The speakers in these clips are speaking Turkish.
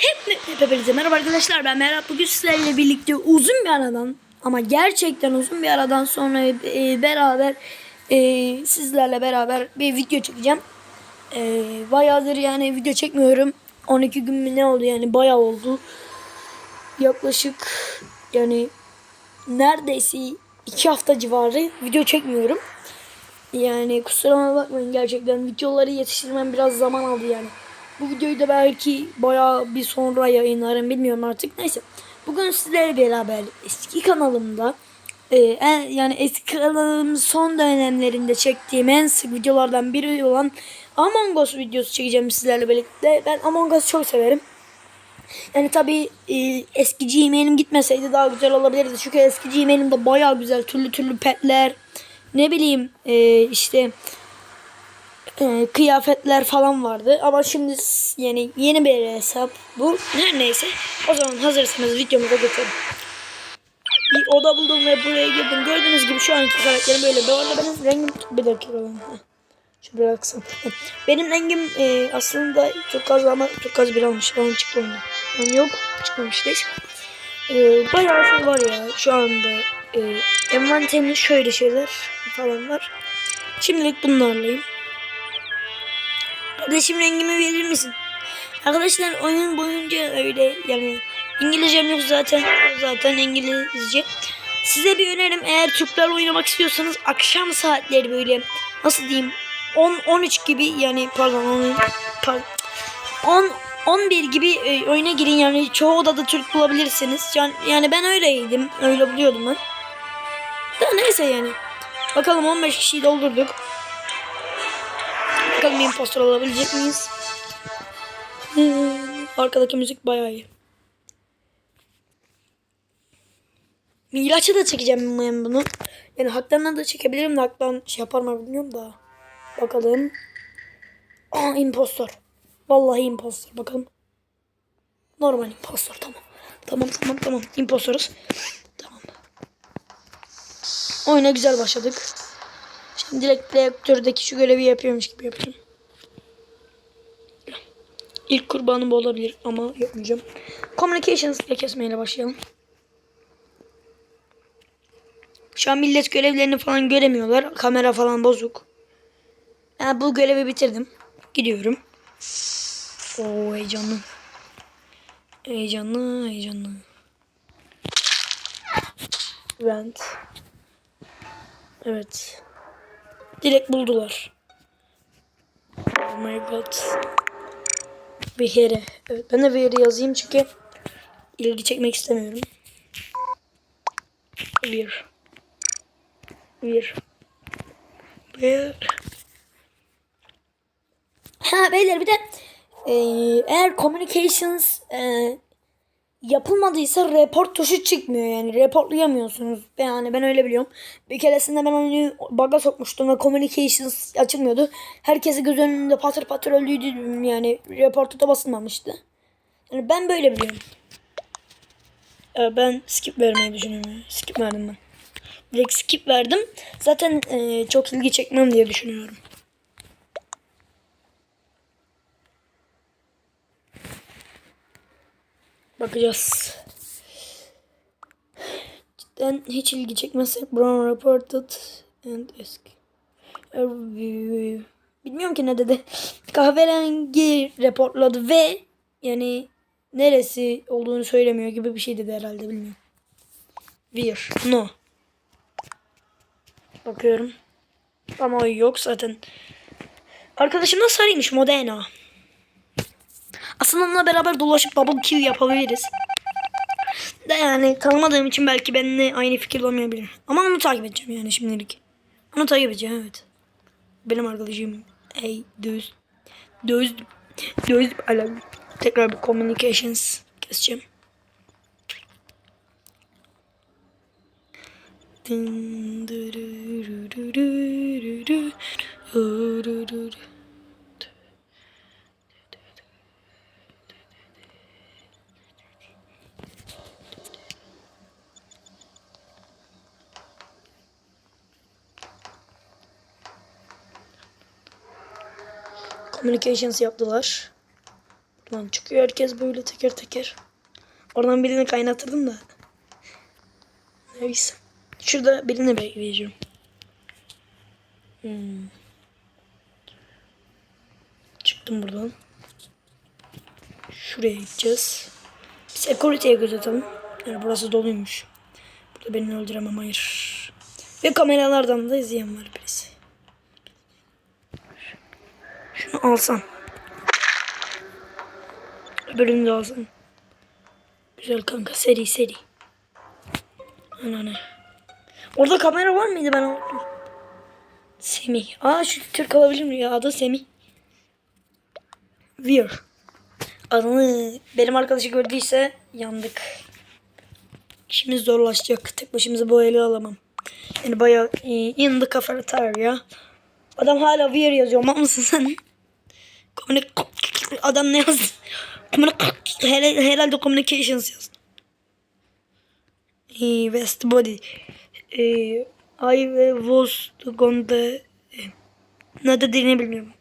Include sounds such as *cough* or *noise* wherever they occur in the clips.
Hep hepinize merhaba arkadaşlar ben Merhaba bugün sizlerle birlikte uzun bir aradan ama gerçekten uzun bir aradan sonra e, beraber e, sizlerle beraber bir video çekeceğim. E, bayağıdır yani video çekmiyorum. 12 gün mü ne oldu yani bayağı oldu. Yaklaşık yani neredeyse 2 hafta civarı video çekmiyorum. Yani kusuruma bakmayın gerçekten videoları yetiştirmem biraz zaman aldı yani. Bu videoyu da belki bayağı bir sonra yayınlarım bilmiyorum artık. Neyse. Bugün sizlerle beraber eski kanalımda e, yani eski kanalımın son dönemlerinde çektiğim en sık videolardan biri olan Among Us videosu çekeceğim sizlerle birlikte. Ben Among Us'ı çok severim. Yani tabi e, eski Gmail'im gitmeseydi daha güzel olabilirdi. Çünkü eski Gmail'imde bayağı güzel türlü türlü petler ne bileyim e, işte e, kıyafetler falan vardı. Ama şimdi yani yeni bir hesap bu. Her neyse. O zaman hazırsanız videomuza geçelim. Bir oda buldum ve buraya girdim. Gördüğünüz gibi şu anki karakterim böyle. Bu arada benim rengim bir dakika. Şu. Heh. Benim rengim e, aslında çok az ama çok az bir almış. Falan çıktı onda. Yani yok çıkmamış değil. E, bayağı şey var ya şu anda. E, envanterimde şöyle şeyler falan var. Şimdilik bunlarlayım. Kardeşim rengimi verir misin? Arkadaşlar oyun boyunca öyle yani İngilizcem yok zaten zaten İngilizce. Size bir önerim eğer Türkler oynamak istiyorsanız akşam saatleri böyle nasıl diyeyim 10 13 gibi yani pardon 10 pardon, 10 11 gibi e, oyuna girin yani çoğu odada Türk bulabilirsiniz. Yani, yani ben öyleydim. Öyle buluyordum ben. Da neyse yani. Bakalım 15 kişiyi doldurduk. Bakalım impostor olabilecek miyiz? Hmm, arkadaki müzik bayağı iyi. Miraç'a da çekeceğim ben bunu. Yani haklarından da çekebilirim de haktan şey yapar mı bilmiyorum da. Bakalım. Aa impostor. Vallahi impostor bakalım. Normal impostor tamam. Tamam tamam tamam. Impostoruz. Tamam. Oyuna güzel başladık. Direkt reaktördeki şu görevi yapıyormuş gibi yapacağım. İlk kurbanım bu olabilir ama yapmayacağım. Communications ile kesmeyle başlayalım. Şu an millet görevlerini falan göremiyorlar. Kamera falan bozuk. Yani bu görevi bitirdim. Gidiyorum. Oo heyecanlı. Heyecanlı, heyecanlı. Vent. Evet. Direkt buldular. Oh my god. Vehire. Evet ben de Vehire yazayım çünkü ilgi çekmek istemiyorum. Bir. Bir. Bir. Ha beyler bir de e, eğer communications e, yapılmadıysa report tuşu çıkmıyor yani reportlayamıyorsunuz. Yani ben öyle biliyorum. Bir keresinde ben onu bug'a sokmuştum ve communications açılmıyordu. Herkesi göz önünde patır patır öldüydü yani reportu da basılmamıştı. Yani ben böyle biliyorum. Ee, ben skip vermeyi düşünüyorum. Skip verdim ben. Direkt skip verdim. Zaten e, çok ilgi çekmem diye düşünüyorum. Bakacağız. Cidden hiç ilgi çekmezsek Brown reported and ask. Bilmiyorum ki ne dedi. Kahverengi reportladı ve yani neresi olduğunu söylemiyor gibi bir şey dedi herhalde bilmiyorum. Bir. No. Bakıyorum. Ama yok zaten. Arkadaşım da sarıymış Modena. Aslında onunla beraber dolaşıp double kill yapabiliriz. De yani tanımadığım için belki benimle aynı fikirde olmayabilir. Ama onu takip edeceğim yani şimdilik. Onu takip edeceğim evet. Benim arkadaşım. Ey düz. Düz. Düz. Tekrar bir communications keseceğim. Dın dırırırı. Communications yaptılar. Lan çıkıyor herkes böyle teker teker. Oradan birini kaynatırdım da. Neyse. Şurada birini bekleyeceğim. Hmm. Çıktım buradan. Şuraya gideceğiz. Security'ye göz atalım. Yani burası doluymuş. Burada beni öldüremem hayır. Ve kameralardan da izleyen var birisi. Alsam. Öbürünü de alsam. Güzel kanka seri seri. Ana ne. Orada kamera var mıydı ben unuttum. Semih. Aa şu Türk alabilir miyim ya? Adı Semih. Weir. Adını benim arkadaşı gördüyse yandık. İşimiz zorlaşacak. Tek başımıza bu eli alamam. Yani bayağı e, in the cafeteria. Adam hala Weir yazıyor. Mal mısın sen? Adam ne yazdı? Herhalde communications yazdı. E, West body. E, I was gone the... Ne dediğini bilmiyorum.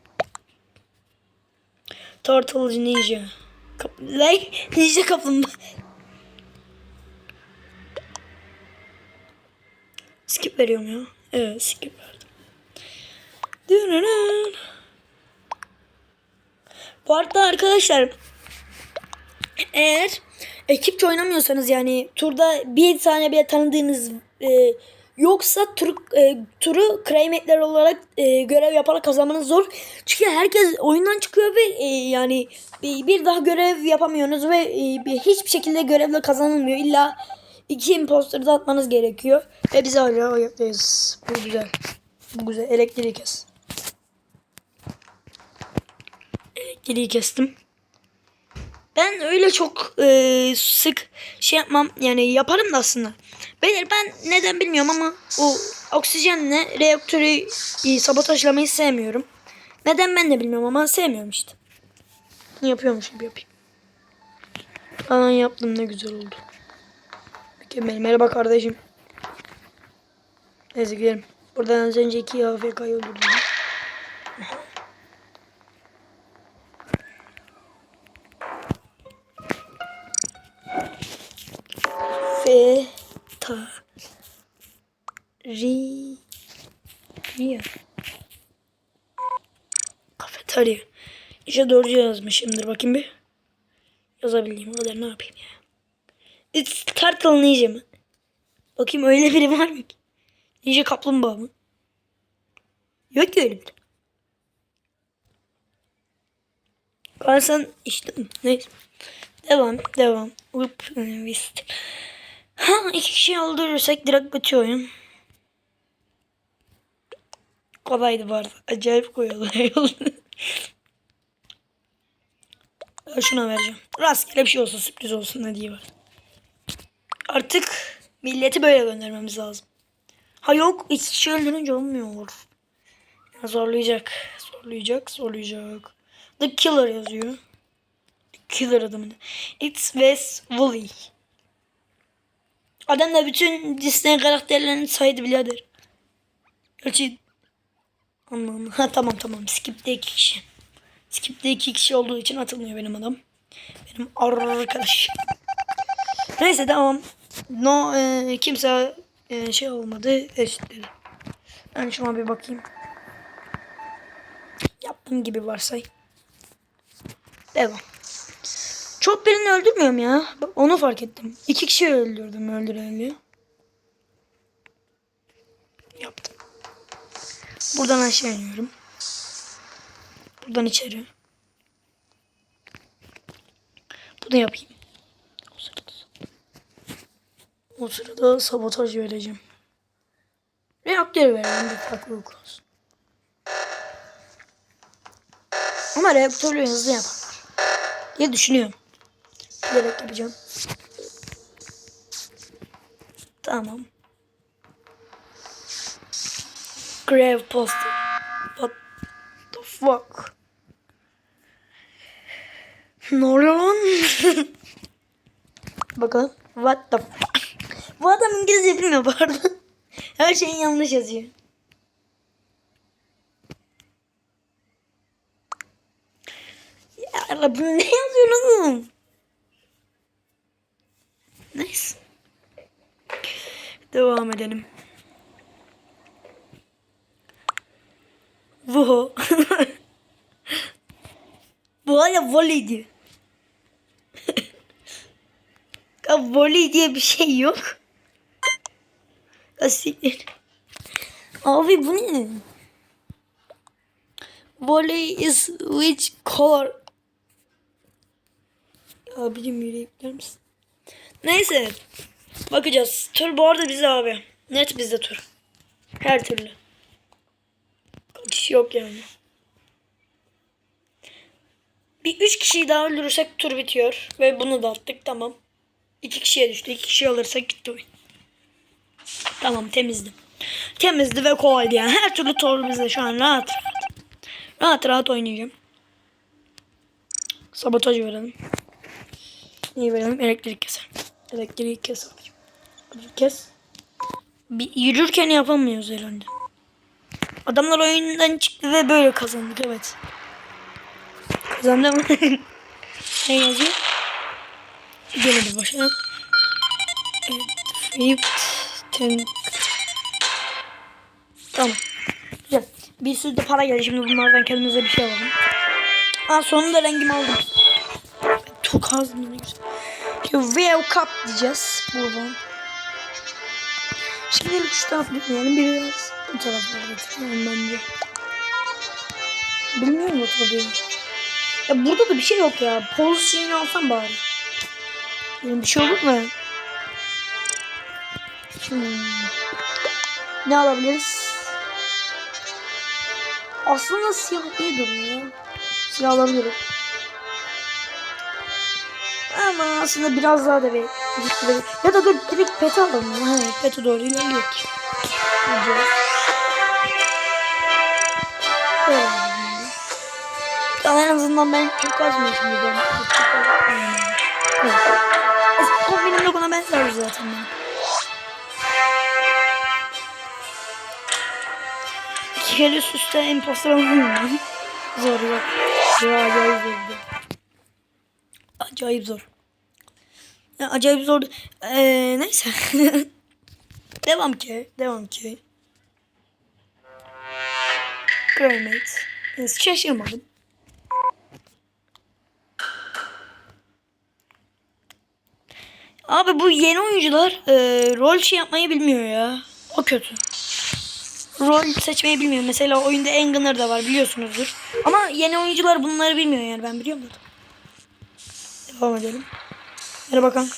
Turtle Ninja. Kap like, ninja kaplumbağa. Skip veriyorum ya. Evet skip verdim. Bu arada arkadaşlar eğer ekipçe oynamıyorsanız yani turda bir tane bile tanıdığınız e, yoksa tur, e, turu crewmate'ler olarak e, görev yaparak kazanmanız zor. Çünkü herkes oyundan çıkıyor ve e, yani bir, bir daha görev yapamıyorsunuz ve e, bir, hiçbir şekilde görevle kazanılmıyor. İlla iki imposter atmanız gerekiyor. Ve biz hala ayaktayız. Bu güzel. Bu güzel. Elektriği kes. Elektriği kestim. Ben öyle çok e, sık şey yapmam yani yaparım da aslında. Beyler ben neden bilmiyorum ama o oksijenle reaktörü e, sabotajlamayı sevmiyorum. Neden ben de bilmiyorum ama sevmiyorum işte. Yapıyormuş gibi yapayım. Aa yaptım ne güzel oldu. Mükemmel. Merhaba kardeşim. Neyse gidelim. Buradan az önce iki AFK'yı öldürdüm. Feta Ri Ria Kafeterya İşte doğru yazmışımdır bakayım bir Yazabildiğim kadar ne yapayım ya It's Turtle Ninja mı? Bakayım öyle biri var mı ki? Ninja kaplumbağa mı? Yok ki öyle biri. Kalsan işte neyse. Devam devam. İnvest. Ha iki kişi öldürürsek direkt bitiyor oyun. Kolaydı bu arada. Acayip. *laughs* Ben Şuna vereceğim. Rastgele bir şey olsun sürpriz olsun ne diye var. Artık milleti böyle göndermemiz lazım. Ha yok hiç kişi öldürünce olmuyor. Ya zorlayacak. Zorlayacak. Zorlayacak. The Killer yazıyor. The Killer adamı. It's Wes Woolley. Adam da bütün Disney karakterlerini saydı birader. Gerçi Anladım. Ha tamam tamam. Skip'te iki kişi. Skip'te iki kişi olduğu için atılmıyor benim adam. Benim arkadaş. Neyse tamam. No e, kimse e, şey olmadı. Eşitleri. Ben şuna bir bakayım. Yaptığım gibi varsay. Devam. Çok birini öldürmüyorum ya. Onu fark ettim. İki kişi öldürdüm öldüreli. Yaptım. Buradan aşağı iniyorum. Buradan içeri. Bunu yapayım. O sırada, o sırada sabotaj vereceğim. Reaktörü verelim bir farklılık olsun. Ama reaktörü hızlı yaparlar. diye düşünüyorum. Bilerek yapacağım. Tamam. Grave poster. What the fuck? Ne oluyor lan? *laughs* Bakalım. What the fuck? Bu adam İngilizce bilmiyor bu arada. *laughs* Her şeyin yanlış yazıyor. Ya bunu ne oğlum? Neyse. Devam edelim. *laughs* Bu. Bu hala voley diyor. *laughs* Ya voley diye bir şey yok. Asiktir. Abi bu ne? Volley is which color? Abicim yürüyebilir misin? Neyse. Bakacağız. Tur bu arada bizde abi. Net bizde tur. Her türlü. Kaçış yok yani. Bir üç kişiyi daha öldürürsek tur bitiyor. Ve bunu da attık tamam. İki kişiye düştü. İki kişi alırsak gitti oyun. Tamam temizdi. Temizdi ve kolaydı yani. Her türlü tur bizde şu an rahat rahat. Rahat rahat oynayacağım. Sabotaj verelim. Neyi verelim? Elektrik keser. Elektriği kes abicim. Abicim kes. Bir yürürken yapamıyoruz herhalde. Adamlar oyundan çıktı ve böyle kazandık evet. Kazandı mı? *laughs* ne yazıyor? Gene bir başlayalım. Evet. Flipped tank. Tamam. Güzel. Bir sürü de para geldi. Şimdi bunlardan kendimize bir şey alalım. Aa sonunda rengimi aldım. Çok az mı? Şimdi wake up diyeceğiz. Buradan. Şimdi şu tarafı bilmiyorum. Biraz bu taraflara götürelim bence. Bilmiyorum o tabii. Ya burada da bir şey yok ya. Poz alsam bari. Yani bir şey olur mu? Hmm. Ne alabiliriz? Aslında siyah iyi duruyor. Siyah alabilirim. Ama aslında biraz daha da bir ya da dur direkt pet alalım. ya. Ha, pete doğru. Gideceğiz. Böyle. Ama en azından ben çok azmıyorum şimdi. Ben çok. Evet. Kombinim yok ona benzer zaten ben. İki kere üst üste imposter olmuyorum. Zor yok. Ya zor. Acayip zor. Ya, acayip zor. Ee, neyse. *laughs* devam ki. Devam ki. Cremate. Neyse, şaşırmadım. Abi bu yeni oyuncular e, rol şey yapmayı bilmiyor ya. O kötü. Rol seçmeyi bilmiyor. Mesela oyunda Enginner da var biliyorsunuzdur. Ama yeni oyuncular bunları bilmiyor yani ben biliyorum zaten. Devam edelim. Merhaba kanka.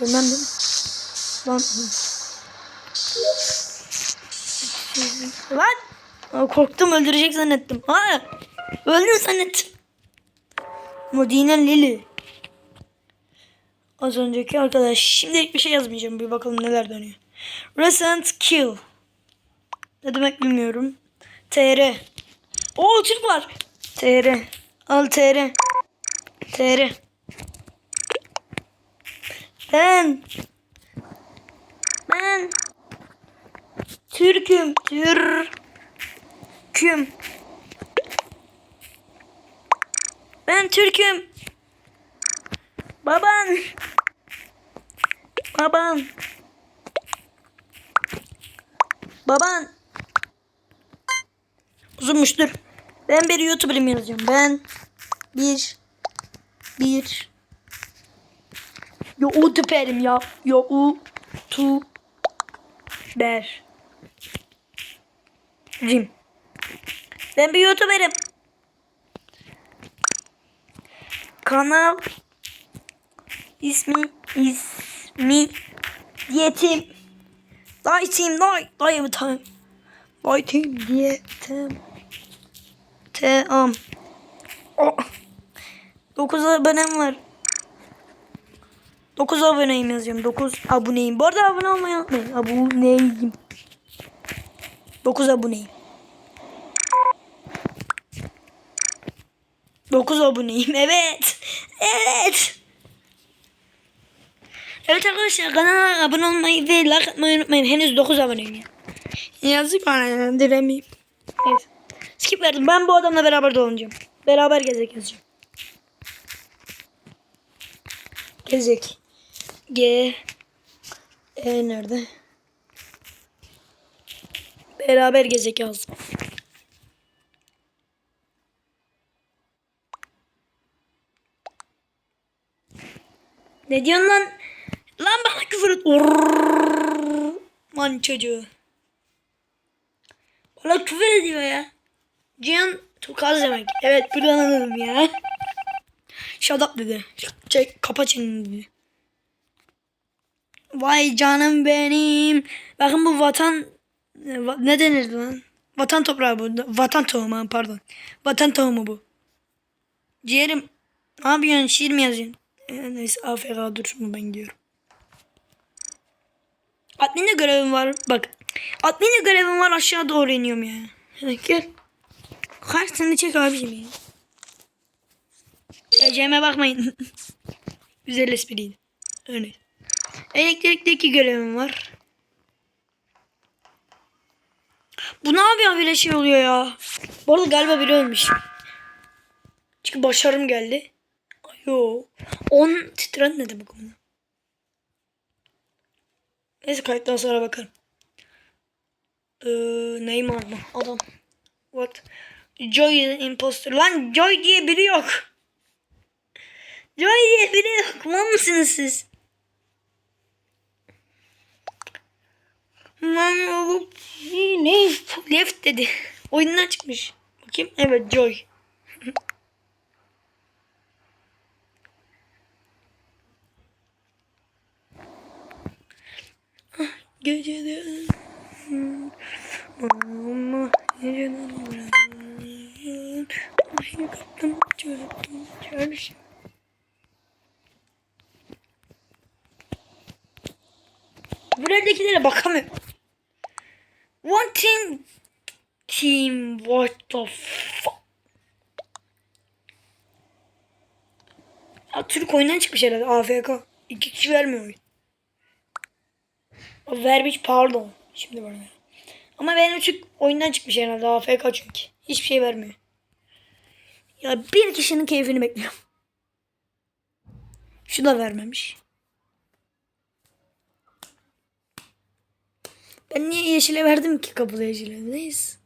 Ölmem değil mi? Lan. Lan. Korktum öldürecek zannettim. Ha. Öldüm zannettim. Modine Lili. Az önceki arkadaş. Şimdilik bir şey yazmayacağım. Bir bakalım neler dönüyor. Recent kill. Ne demek bilmiyorum. TR. Oo Türk var. TR. Al TR. TR. Ben. Ben. Türk'üm. Türk'üm. Ben Türk'üm. Baban. Baban. Baban. Uzunmuştur. Ben bir YouTuber'ım yazacağım. Ben bir bir YouTuber'im ya. YouTuber. Rim. Ben bir YouTuber'ım. Kanal ismi ismi diyetim. Daytim day dayım time. Daytim Team. Oh. 9 abonem var. 9 aboneyim yazıyorum. 9 aboneyim. Bu arada abone olmayı unutmayın. Aboneyim. 9 aboneyim. 9 aboneyim. Evet. Evet. Evet arkadaşlar kanala abone olmayı ve like atmayı unutmayın. Henüz 9 aboneyim ya. Yazık bana ya. Diremeyim. Evet. Skip verdim. Ben bu adamla beraber dolanacağım. Beraber gezek yazacağım. Gezek. G E nerede? Beraber gezek yazdım. Ne diyorsun lan? Lan bana küfür et. Orrrr. Man çocuğu. Bana küfür ediyor ya. Cihan Tukaz demek. Evet buradan anladım ya. Shut up dedi. Çek kapa çeneni dedi. Vay canım benim. Bakın bu vatan va- ne denir lan? Vatan toprağı bu. Vatan tohumu pardon. Vatan tohumu bu. Ciğerim ne yapıyorsun? Şiir mi yazıyorsun? Ee, neyse AFK dur şimdi ben gidiyorum. Admin'de görevim var. Bak. Admin'de görevim var aşağı doğru iniyorum ya. Hadi Gel. Kartını çek abicim ya. Geleceğime bakmayın. *laughs* Güzel espriydi. Öyle. Elektrikteki görevim var. Bu ne yapıyor böyle şey oluyor ya. Bu arada galiba biri ölmüş. Çünkü başarım geldi. Ayo. 10 titren ne demek bunu? Neyse kayıttan sonra bakarım. Ee, Neymar mı? Adam. What? Joy imposter. Lan Joy diye biri yok. Joy diye biri yok. Mal mısınız siz? Lan o ne? Left dedi. Oyundan çıkmış. Bakayım. Evet Joy. *laughs* Gecede çarşı. Buradakilere bakamıyorum. One team team what the fuck? Ya, Türk oyundan çıkmış herhalde AFK. İki kişi vermiyor oyun. Vermiş pardon. Şimdi bana. Ama benim Türk oyundan çıkmış herhalde AFK çünkü. Hiçbir şey vermiyor. Ya bir kişinin keyfini bekliyorum. Şu da vermemiş. Ben niye yeşile verdim ki kapıda yeşile? Neyse.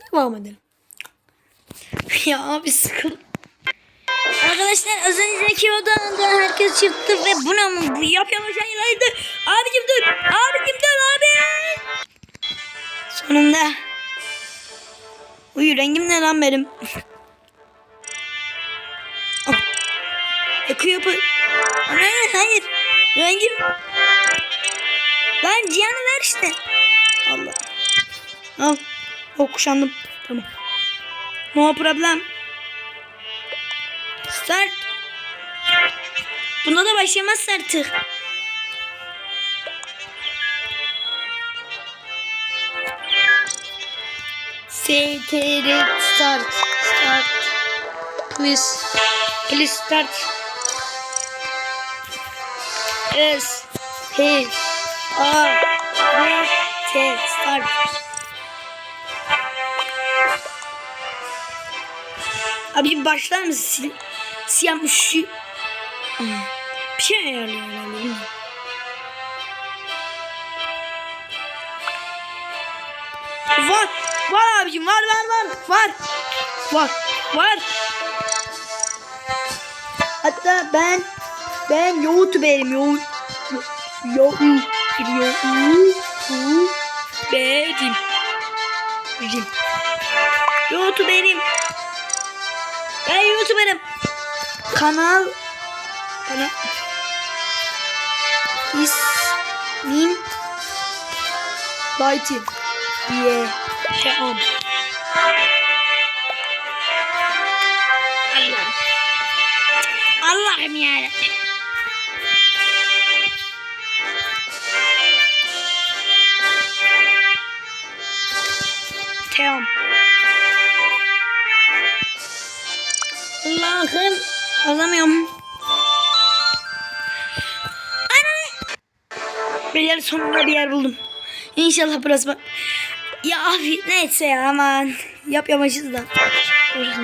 Devam edelim. *laughs* ya abi sıkıldım. Arkadaşlar az önceki odanında herkes çıktı ve buna mı bu yapıyormuş hayırlaydı. Abicim dur. Abicim dur abi. Sonunda. Uyu rengim ne lan benim? *laughs* Yakı yapı. Hayır hayır. Rengim. Lan Cihan'ı ver işte. Allah. Al. Oh kuşandım. Tamam. No problem. Start. Bunda da başlayamaz artık. Start. Start. Please. Please start. S. P. A. R. T. Start. Abi başlar mısın? Sil siyah şu bir şey ayarlıyor herhalde. bilmiyorum. Var. Var abicim var var var. Var. Var. Var. Hatta ben ben YouTuber'im. Yo yo yo yo Benim. Bizim. YouTuber'im. Ben YouTuber'ım. Kanal Kanal İsmim Lighting diye Tamam. Allah'ım. Allah'ım ya. Tamam. Allah'ım. Alamıyorum. Ana. Bir yer sonunda bir yer buldum. İnşallah burası bak. Ya abi neyse ya aman. Yap yamaçız da. Burası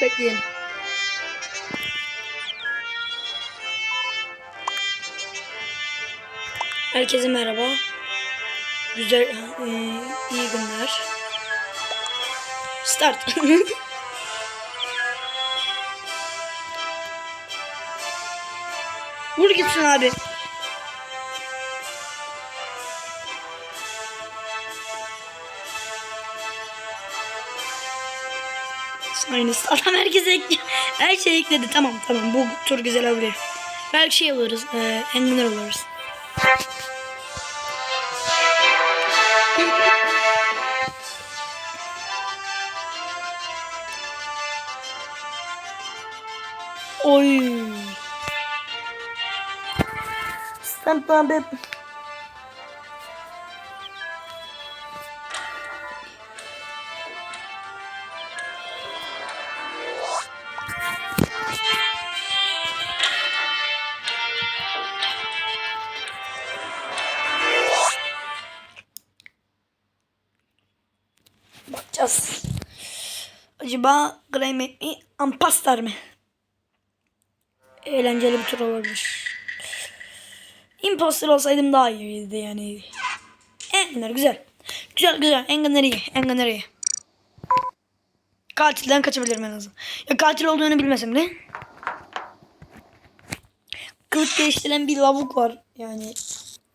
Bekleyelim. Herkese merhaba. Güzel, e, iyi günler. Start. *laughs* Vur gitsin abi. Aynısı. Adam herkese. Her şey ekledi. Tamam tamam bu tur güzel olabilir. Belki şey alırız. E, enginar alırız. Oy. Stamp abi. Acaba Grime mi? Ampastar mı? Eğlenceli bir tur olabilir. Imposter olsaydım daha iyiydi yani. Enginar güzel. Güzel güzel. Enginar iyi. Enginar iyi. Katilden kaçabilirim en azından. Ya katil olduğunu bilmesem de. Kılık değiştiren bir lavuk var. Yani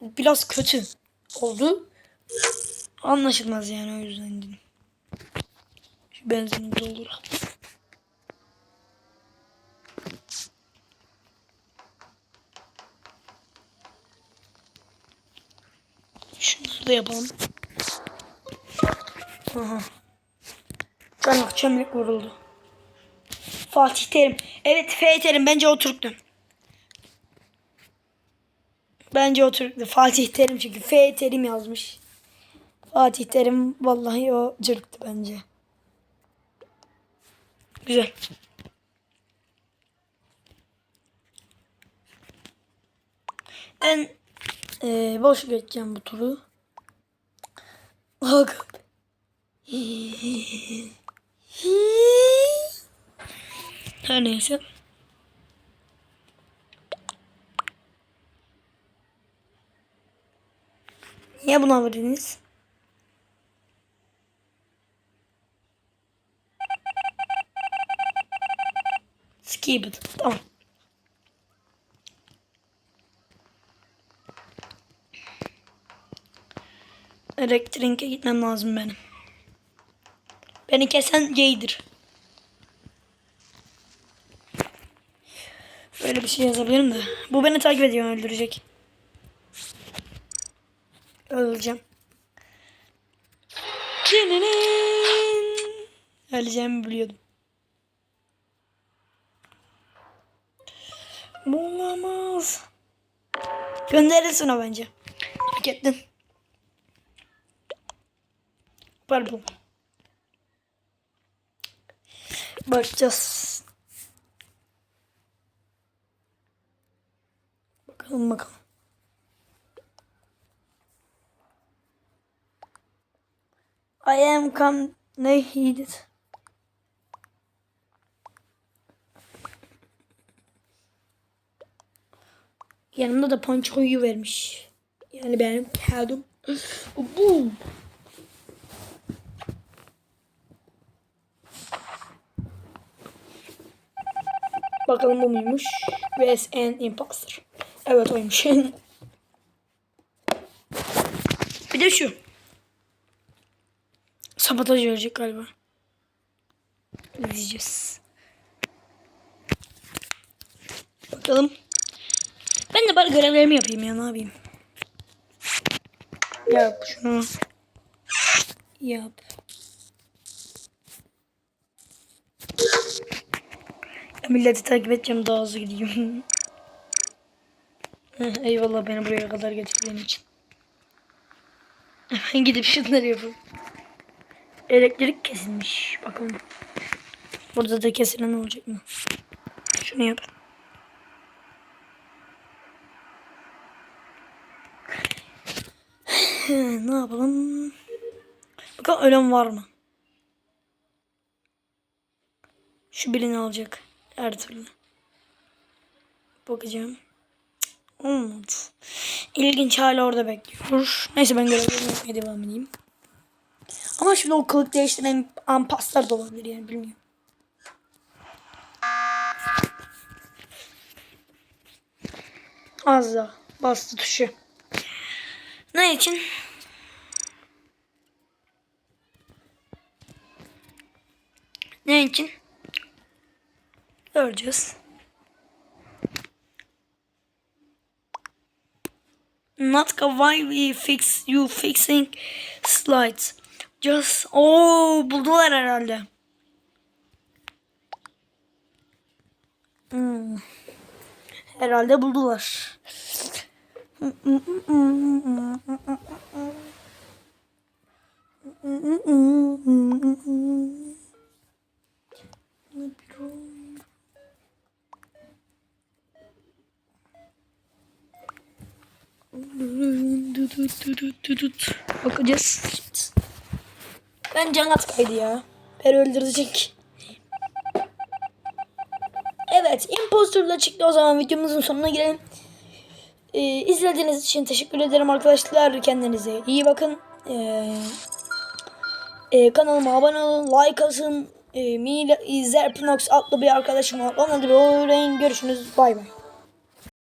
biraz kötü oldu. Anlaşılmaz yani o yüzden dedim. Şu benzinimi doldur. Şunları da yapalım. Aha. Çanak çömlek vuruldu. Fatih Terim. Evet F Terim. Bence o Türk'tü. Bence o Türk'tü. Fatih Terim çünkü F Terim yazmış. Fatih Terim vallahi o Türk'tü bence. Güzel. Ben ee, boş geçeceğim bu turu. Bak. Her neyse. Niye buna verdiniz? Skip it. Tamam. Elektriğe gitmem lazım benim. Beni kesen C'dir. Böyle bir şey yazabilirim de. Bu beni takip ediyor öldürecek. Öleceğim. Öleceğimi biliyordum. Olamaz. Gönderirsin o bence. Hak ettin. Pardon. Bakacağız. Bakalım bakalım. I am come ne heeded. Yanımda da pançoyu vermiş. Yani benim kağıdım. Bu. Bakalım bu muymuş? Vs an imposter. Evet oymuş. *laughs* bir de şu. Sabotaj verecek galiba. İzleyeceğiz. Bakalım. Ben de bari görevlerimi yapayım ya ne yapayım. Yap şunu. Yap. Ya milleti takip edeceğim daha hızlı gideyim. *laughs* Eyvallah beni buraya kadar getirdiğin için. Gidip şunları yapalım. Elektrik kesilmiş. Bakalım. Burada da kesilen olacak mı? Şunu yap. Ne yapalım? Bakalım ölen var mı? Şu birini alacak. Her türlü. Bakacağım. Olmadı. İlginç hala orada bekliyor. Neyse ben görevlerimi yapmaya devam edeyim. Ama şimdi o kılık değiştiren ampaslar da olabilir yani bilmiyorum. Az daha bastı tuşu. Ne için? Ne için? Göreceğiz. Natka why we fix you fixing slides. Just oh buldular herhalde. Hmm. Herhalde buldular. Bakacağız. Ben can atkaydı ya. Beni öldürecek. Evet, impostorla çıktı o zaman videomuzun sonuna gelelim. Ee, izlediğiniz için teşekkür ederim arkadaşlar. Kendinize iyi bakın. Ee, e, kanalıma abone olun, like atın. E, Mila Zerpinox adlı bir arkadaşım var. Ona da bir öğrenin. Görüşürüz. Bay bay.